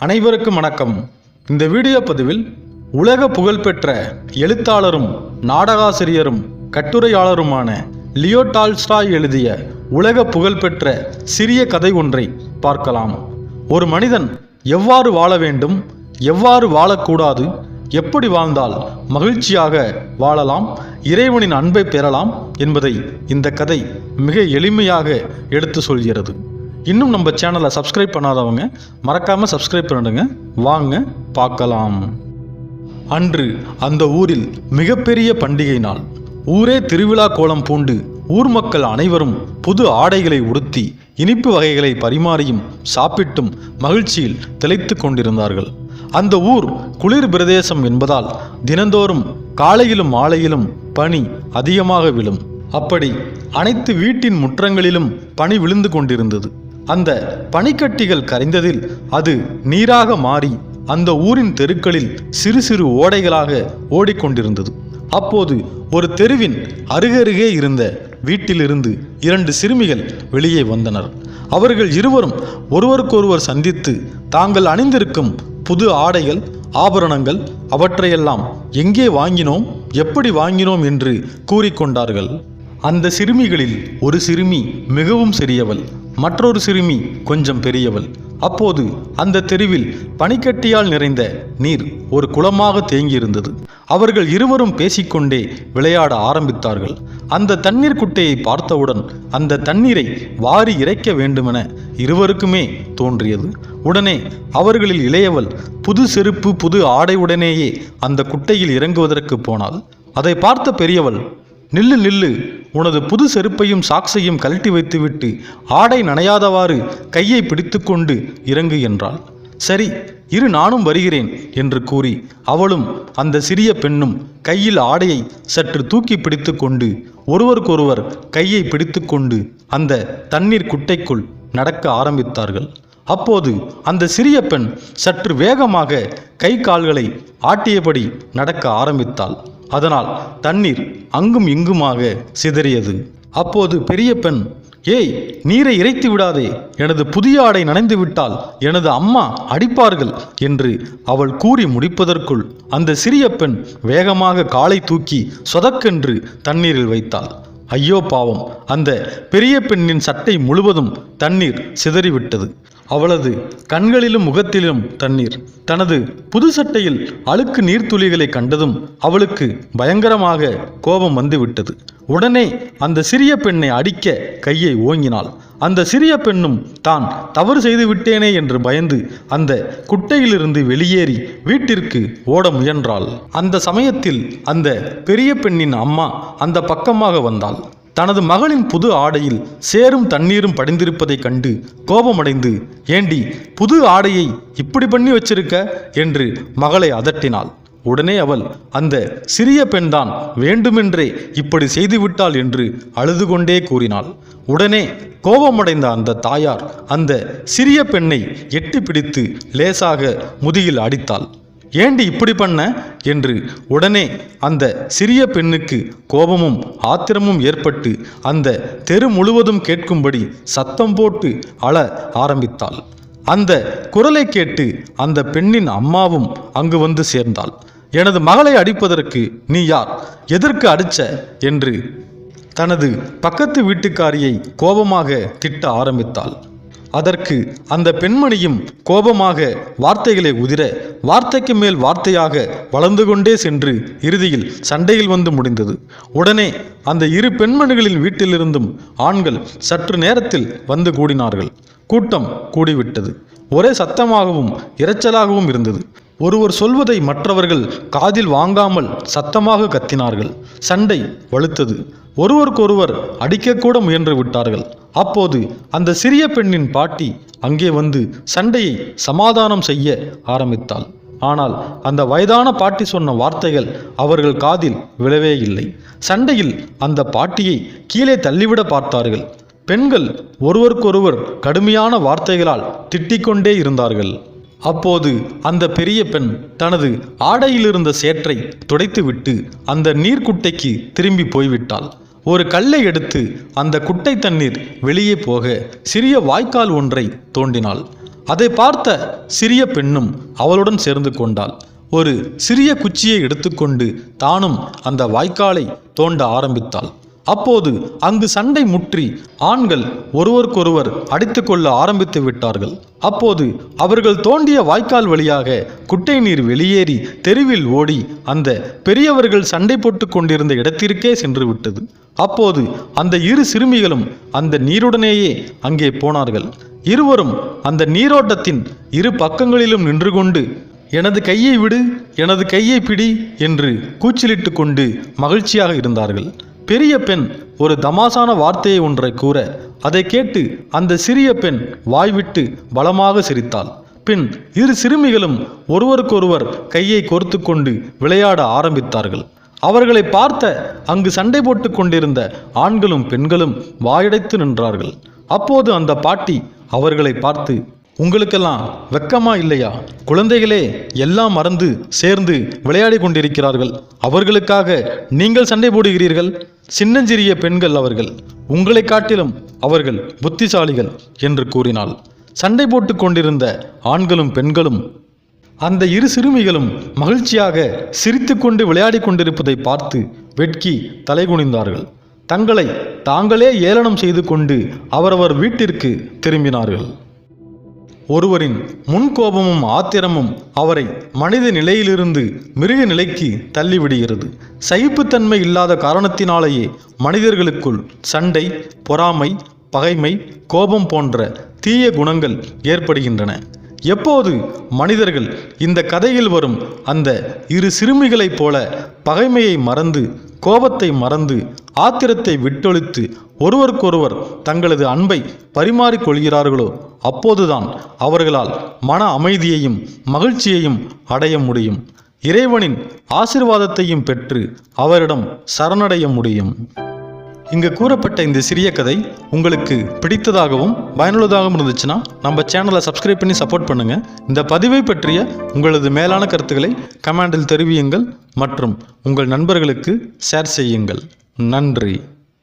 அனைவருக்கும் வணக்கம். இந்த வீடியோ பதிவில் உலக புகழ்பெற்ற எழுத்தாளரும் நாடகாசிரியரும் கட்டுரையாளருமான லியோ டால்ஸ்டாய் எழுதிய உலக புகழ்பெற்ற சிறிய கதை ஒன்றை பார்க்கலாம். ஒரு மனிதன் எவ்வாறு வாழ வேண்டும் எவ்வாறு வாழக்கூடாது எப்படி வாழ்ந்தால் மகிழ்ச்சியாக வாழலாம் இறைவனின் அன்பை பெறலாம் என்பதை இந்த கதை மிக எளிமையாக எடுத்து சொல்கிறது. இன்னும் நம்ம சேனலை சப்ஸ்கிரைப் பண்ணாதவங்க மறக்காம சப்ஸ்கிரைப் பண்ணிடுங்க. வாங்க பார்க்கலாம். அன்று அந்த ஊரில் மிகப்பெரிய பண்டிகை நாள். ஊரே திருவிழா கோலம் பூண்டு ஊர் மக்கள் அனைவரும் புது ஆடைகளை உடுத்தி இனிப்பு வகைகளை பரிமாறியும் சாப்பிட்டும் மகிழ்ச்சியில் திளைத்து கொண்டிருந்தார்கள். அந்த ஊர் குளிர் பிரதேசம் என்பதால் தினந்தோறும் காலையிலும் மாலையிலும் பனி அதிகமாக விழும். அப்படி அனைத்து வீட்டின் முற்றங்களிலும் பனி விழுந்து கொண்டிருந்தது. அந்த பனிக்கட்டிகள் கரைந்ததில் அது நீராக மாறி அந்த ஊரின் தெருக்களில் சிறு சிறு ஓடைகளாக ஓடிக்கொண்டிருந்தது. அப்போது ஒரு தெருவின் அருகருகே இருந்த வீட்டிலிருந்து இரண்டு சிறுமிகள் வெளியே வந்தனர். அவர்கள் இருவரும் ஒருவருக்கொருவர் சந்தித்து தாங்கள் அணிந்திருக்கும் புது ஆடைகள் ஆபரணங்கள் அவற்றையெல்லாம் எங்கே வாங்கினோம்? எப்படி வாங்கினோம்? என்று கூறிக்கொண்டார்கள். அந்த சிறுமிகளில் ஒரு சிறுமி மிகவும் சிறியவள் மற்றொரு சிறுமி கொஞ்சம் பெரியவள். அப்போது அந்த தெருவில் பனிக்கட்டியால் நிறைந்த நீர் ஒரு குளமாக தேங்கியிருந்தது. அவர்கள் இருவரும் பேசிக்கொண்டே விளையாட ஆரம்பித்தார்கள். அந்த தண்ணீர் குட்டையை பார்த்தவுடன் அந்த தண்ணீரை வாரி இறைக்க வேண்டுமென இருவருக்குமே தோன்றியது. உடனே அவர்களில் இளையவள் புது செருப்பு புது ஆடையுடனேயே அந்த குட்டையில் இறங்குவதற்கு போனாள். அதை பார்த்த பெரியவள் நில்லு நில்லு உனது புது செருப்பையும் சாக்ஸையும் கழட்டி வைத்துவிட்டு ஆடை நனையாதவாறு கையை பிடித்துக்கொண்டு இறங்கு என்றாள். சரி இரு நானும் வருகிறேன் என்று கூறி அவளும் அந்த சிறிய பெண்ணும் கையில் ஆடையை சற்று தூக்கி பிடித்துக்கொண்டு ஒருவருக்கொருவர் கையை பிடித்துக்கொண்டு அந்த தண்ணீர் குட்டைக்குள் நடக்க ஆரம்பித்தார்கள். அப்போது அந்த சிறிய பெண் சற்று வேகமாக கை கால்களை ஆட்டியபடி நடக்க ஆரம்பித்தாள். அதனால் தண்ணீர் அங்கும் இங்குமாக சிதறியது. அப்போது பெரிய பெண் ஏய் நீரை இறைத்து விடாதே. எனது புதிய ஆடை நனைந்து விட்டால் எனது அம்மா அடிப்பார்கள் என்று அவள் கூறி முடிப்பதற்குள் அந்த சிறிய பெண் வேகமாக காலை தூக்கி சொதக்கென்று தண்ணீரில் வைத்தாள். ஐயோ பாவம். அந்த பெரிய பெண்ணின் சட்டை முழுவதும் தண்ணீர் சிதறிவிட்டது. அவளது கண்களிலும் முகத்திலும் தண்ணீர். தனது புது சட்டையில் அழுக்கு நீர்த்துளிகளை கண்டதும் அவளுக்கு பயங்கரமாக கோபம் வந்துவிட்டது. உடனே அந்த சிறிய பெண்ணை அடிக்க கையை ஓங்கினாள். அந்த சிறிய பெண்ணும் தான் தவறு செய்து விட்டேனே என்று பயந்து அந்த குட்டையிலிருந்து வெளியேறி வீட்டிற்கு ஓட முயன்றாள். அந்த சமயத்தில் அந்த பெரிய பெண்ணின் அம்மா அந்த பக்கமாக வந்தாள். தனது மகளின் புது ஆடையில் சேரும் தண்ணீரும் படிந்திருப்பதைக் கண்டு கோபமடைந்து ஏண்டி புது ஆடையை இப்படி பண்ணி வச்சிருக்க? என்று மகளை அதட்டினாள். உடனே அவள் அந்த சிறிய பெண்தான் வேண்டுமென்றே இப்படி செய்துவிட்டாள் என்று அழுது கொண்டே கூறினாள். உடனே கோபமடைந்த அந்த தாயார் அந்த சிறிய பெண்ணை எட்டி பிடித்து லேசாக முதுகில் அடித்தாள். ஏண்டி இப்படி பண்ண? என்று உடனே அந்த சிறிய பெண்ணுக்கு கோபமும் ஆத்திரமும் ஏற்பட்டு அந்த தெரு முழுவதும் கேட்கும்படி சத்தம் போட்டு அழ ஆரம்பித்தாள். அந்த குரலை கேட்டு அந்த பெண்ணின் அம்மாவும் அங்கு வந்து சேர்ந்தாள். எனது மகளை அடிப்பதற்கு நீ யார்? எதற்கு அடிச்ச? என்று தனது பக்கத்து வீட்டுக்காரியை கோபமாக திட்ட ஆரம்பித்தாள். அதற்கு அந்த பெண்மணியும் கோபமாக வார்த்தைகளை உதிர வார்த்தைக்கு மேல் வார்த்தையாக வளர்ந்து கொண்டே சென்று இறுதியில் சண்டையில் வந்து முடிந்தது. உடனே அந்த இரு பெண்மணிகளின் வீட்டிலிருந்தும் ஆண்கள் சற்று நேரத்தில் வந்து கூடினார்கள். கூட்டம் கூடிவிட்டது. ஒரே சத்தமாகவும் இரைச்சலாகவும் இருந்தது. ஒருவர் சொல்வதை மற்றவர்கள் காதில் வாங்காமல் சத்தமாக கத்தினார்கள். சண்டை வலுத்தது. ஒருவருக்கொருவர் அடிக்கக்கூட முயன்று விட்டார்கள். அப்போது அந்த சிறிய பெண்ணின் பாட்டி அங்கே வந்து சண்டையை சமாதானம் செய்ய ஆரம்பித்தாள். ஆனால் அந்த வயதான பாட்டி சொன்ன வார்த்தைகள் அவர்கள் காதில் விழவே இல்லை. சண்டையில் அந்த பாட்டியை கீழே தள்ளிவிட பார்த்தார்கள். பெண்கள் ஒருவருக்கொருவர் கடுமையான வார்த்தைகளால் திட்டிக்கொண்டே இருந்தார்கள். அப்போது அந்த பெரிய பெண் தனது ஆடையிலிருந்த சேற்றை துடைத்துவிட்டு அந்த நீர்க்குட்டைக்கு திரும்பி போய்விட்டாள். ஒரு கல்லை எடுத்து அந்த குட்டை தண்ணீர் வெளியே போக சிறிய வாய்க்கால் ஒன்றை தோண்டினாள். அதை பார்த்த சிறிய பெண்ணும் அவளுடன் சேர்ந்து கொண்டாள். ஒரு சிறிய குச்சியை எடுத்துக்கொண்டு தானும் அந்த வாய்க்காலை தோண்ட ஆரம்பித்தாள். அப்போது அங்கு சண்டை முற்றி ஆண்கள் ஒருவருக்கொருவர் அடித்துக்கொள்ள ஆரம்பித்து விட்டார்கள். அப்போது அவர்கள் தோண்டிய வாய்க்கால் வழியாக குட்டை நீர் வெளியேறி தெருவில் ஓடி அந்த பெரியவர்கள் சண்டை போட்டு கொண்டிருந்த இடத்திற்கே சென்று விட்டது. அப்போது அந்த இரு சிறுமிகளும் அந்த நீருடனேயே அங்கே போனார்கள். இருவரும் அந்த நீரோட்டத்தின் இரு பக்கங்களிலும் நின்று கொண்டு எனது கையை விடு எனது கையை பிடி என்று கூச்சலிட்டு கொண்டு மகிழ்ச்சியாக இருந்தார்கள். பெரிய பெண் ஒரு தமாசான வார்த்தையை ஒன்றை கூற அதை கேட்டு அந்த சிறிய பெண் வாய்விட்டு பலமாக சிரித்தாள். பின் இரு சிறுமிகளும் ஒருவருக்கொருவர் கையை கோர்த்து கொண்டு விளையாட ஆரம்பித்தார்கள். அவர்களை பார்த்த அங்கு சண்டை போட்டு கொண்டிருந்த ஆண்களும் பெண்களும் வாயடைத்து நின்றார்கள். அப்போது அந்த பாட்டி அவர்களை பார்த்து உங்களுக்கெல்லாம் வெக்கமா இல்லையா? குழந்தைகளே எல்லாம் மறந்து சேர்ந்து விளையாடி கொண்டிருக்கிறார்கள். அவர்களுக்காக நீங்கள் சண்டை போடுகிறீர்கள். சின்னஞ்சிறிய பெண்கள் அவர்கள். உங்களை காட்டிலும் அவர்கள் புத்திசாலிகள் என்று கூறினாள். சண்டை போட்டு கொண்டிருந்த ஆண்களும் பெண்களும் அந்த இரு சிறுமிகளும் மகிழ்ச்சியாக சிரித்துக்கொண்டு விளையாடி கொண்டிருப்பதை பார்த்து வெட்கி தலைகுனிந்தார்கள். தங்களை தாங்களே ஏளனம் செய்து கொண்டு அவரவர் வீட்டிற்கு திரும்பினார்கள். ஒருவரின் முன்கோபமும் ஆத்திரமும் அவரை மனித நிலையிலிருந்து மிருக நிலைக்கு தள்ளிவிடுகிறது. சகிப்புத்தன்மை இல்லாத காரணத்தினாலேயே மனிதர்களுக்குள் சண்டை பொறாமை பகைமை கோபம் போன்ற தீய குணங்கள் ஏற்படுகின்றன. எப்போது மனிதர்கள் இந்த கதையில் வரும் அந்த இரு சிறுமிகளைப் போல பகைமையை மறந்து கோபத்தை மறந்து ஆத்திரத்தை விட்டொழித்து ஒருவருக்கொருவர் தங்களது அன்பை பரிமாறிக்கொள்கிறார்களோ அப்போதுதான் அவர்களால் மன அமைதியையும் மகிழ்ச்சியையும் அடைய முடியும். இறைவனின் ஆசிர்வாதத்தையும் பெற்று அவரிடம் சரணடைய முடியும். இங்கு கூறப்பட்ட இந்த சிறிய கதை உங்களுக்கு பிடித்ததாகவும் பயனுள்ளதாகவும் இருந்துச்சுன்னா நம்ம சேனலை சப்ஸ்கிரைப் பண்ணி சப்போர்ட் பண்ணுங்கள் இந்த பதிவை பற்றிய உங்களது மேலான கருத்துக்களை கமெண்டில் தெரிவியுங்கள் மற்றும் உங்கள் நண்பர்களுக்கு ஷேர் செய்யுங்கள். நன்றி.